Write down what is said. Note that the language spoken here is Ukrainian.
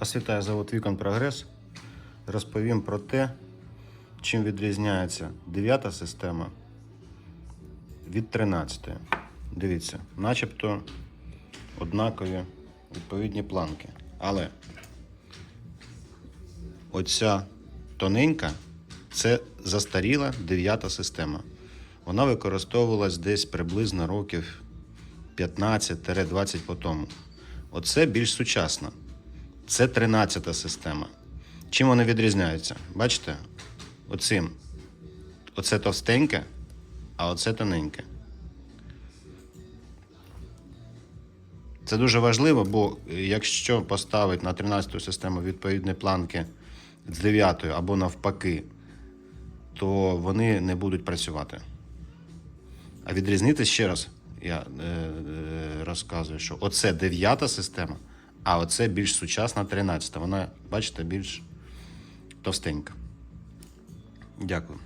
Вас вітає завод Вікон Прогрес. Розповім про те, чим відрізняється 9 система від 13. Дивіться, начебто однакові відповідні планки. Але оця тоненька це застаріла 9 система. Вона використовувалась десь приблизно років 15-20 по тому. Оце більш сучасна. Це 13 система. Чим вони відрізняються? Бачите? Оцим. Оце товстеньке, а оце тоненьке. Це дуже важливо, бо якщо поставити на 13 систему відповідні планки з 9 або навпаки, то вони не будуть працювати. А відрізнити ще раз, я е, е, розказую, що оце 9 система, а оце більш сучасна 13. Вона, бачите, більш товстенька. Дякую.